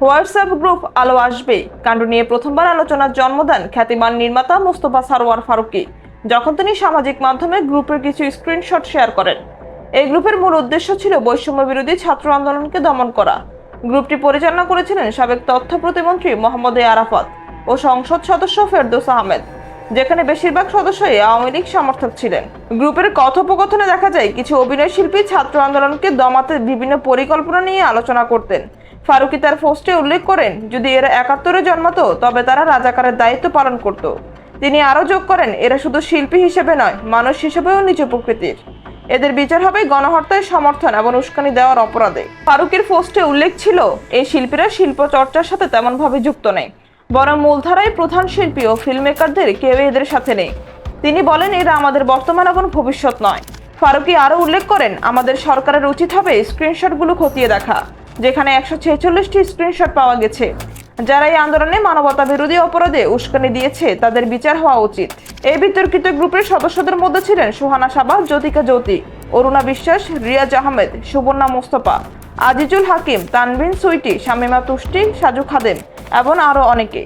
WhatsApp group আলো আসবে। কাণ্ড নিয়ে প্রথমবার আলোচনার জন্ম দেন খ্যাতিমান নির্মাতা মোস্তফা সারোয়ার ফারুকী, যখন তিনি সামাজিক মাধ্যমে গ্রুপের কিছু স্ক্রিনশট শেয়ার করেন। এই গ্রুপের মূল উদ্দেশ্য ছিল বৈষম্য বিরোধী ছাত্র আন্দোলনকে দমন করা। গ্রুপটি পরিচালনা করেছিলেন সাবেক তথ্য প্রতিমন্ত্রী মোহাম্মদ এ আরাফাত ও সংসদ সদস্য ফেরদৌস আহমেদ, যেখানে বেশিরভাগ সদস্যই আওয়ামী লীগ সমর্থক ছিলেন। গ্রুপের কথোপকথনে দেখা যায়, কিছু অভিনয় শিল্পী ছাত্র আন্দোলনকে দমাতে বিভিন্ন পরিকল্পনা নিয়ে আলোচনা করতেন। ফারুকি তার পোস্টে উল্লেখ করেন, যদি এরা একাত্তরে জন্মাতো, তবে তারা রাজাকারের দায়িত্ব পালন করত। তিনি আরও যোগ করেন, এরা শুধু শিল্পী হিসেবে নয়, মানুষ হিসেবেও নিচু প্রকৃতির। এদের বিচার হবে গণহত্যায় সমর্থন এবং উস্কানি দেওয়ার অপরাধে। ফারুকের পোস্টে উল্লেখ ছিল, এই শিল্পীরা শিল্প চর্চার সাথে তেমনভাবে যুক্ত নেই, বরং মূলধারায় প্রধান শিল্পী ও ফিল্মমেকারদের কেউ এদের সাথে নেই। তিনি বলেন, এরা আমাদের বর্তমান এবং ভবিষ্যৎ নয়। ফারুকি আরও উল্লেখ করেন, আমাদের সরকারের উচিত হবে স্ক্রিনশটগুলো খতিয়ে দেখা। যেখানে একশো ছেচল্লিশটি স্ক্রিনশট পাওয়া গেছে। যারা এই আন্দোলনে মানবতা বিরোধী অপরাধে উস্কানি দিয়েছে, তাদের বিচার হওয়া উচিত। এই বিতর্কিত গ্রুপের সদস্যদের মধ্যে ছিলেন সুহানা সাবা, জ্যোতিকা জ্যোতি, অরুণা বিশ্বাস, রিয়াজ আহমেদ, সুবর্ণা মোস্তফা, আজিজুল হাকিম, তানভিন সুইটি, শামিমা তুষ্টি, সাজু খাদেম এবং আরও অনেকে